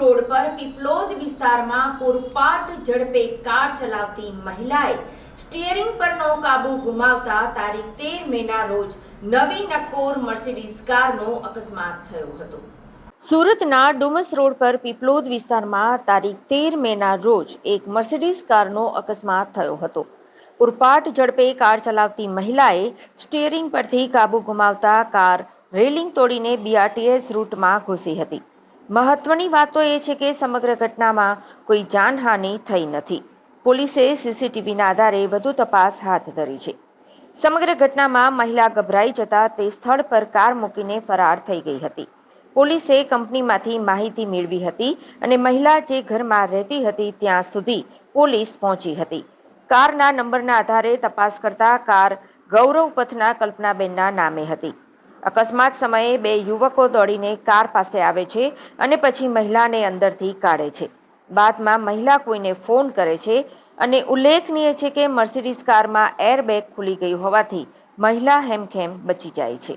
Road પર પીપલોદ વિસ્તારમાં પૂરપાટ ઝડપે કાર ચલાવતી મહિલાએ સ્ટીયરિંગ પરનો કાબુ ગુમાવતા તારીખ તેર મેના રોજ નવી નકોર મર્સિડીઝ કારનો અકસ્માત થયો હતો. સુરતના ડુમસ રોડ પર પીપલોદ વિસ્તારમાં તારીખ તેર મેના રોજ એક મર્સિડીઝ કારનો અકસ્માત થયો હતો. ઉરપાટ ઝડપે કાર ચલાવતી મહિલાએ સ્ટીયરિંગ પરથી કાબુ ગુમાવતા કાર રેલિંગ તોડીને બીઆરટીએસ રૂટમાં ઘૂસી હતી. મહત્વની વાત તો એ છે કે સમગ્ર ઘટનામાં કોઈ જાનહાનિ થઈ નથી. પોલીસે સીસીટીવીના આધારે વધુ તપાસ હાથ ધરી છે. સમગ્ર ઘટનામાં મહિલા ગભરાઈ જતા તે સ્થળ પર કાર મૂકીને ફરાર થઈ ગઈ હતી. પોલીસે કંપનીમાંથી માહિતી મેળવી હતી અને મહિલા જે ઘરમાં રહેતી હતી ત્યાં સુધી પોલીસ પહોંચી હતી. કારના નંબરના આધારે તપાસ કરતા કાર ગૌરવ પથના કલ્પનાબેનના નામે હતી. અકસ્માત સમયે બે યુવકો દોડીને કાર પાસે આવે છે અને પછી મહિલાને અંદરથી કાઢે છે. બાદમાં મહિલા કોઈને ફોન કરે છે અને ઉલ્લેખનીય છે કે મર્સિડીઝ કારમાં એરબેગ ખુલી ગયું હોવાથી મહિલા હેમખેમ બચી જાય છે.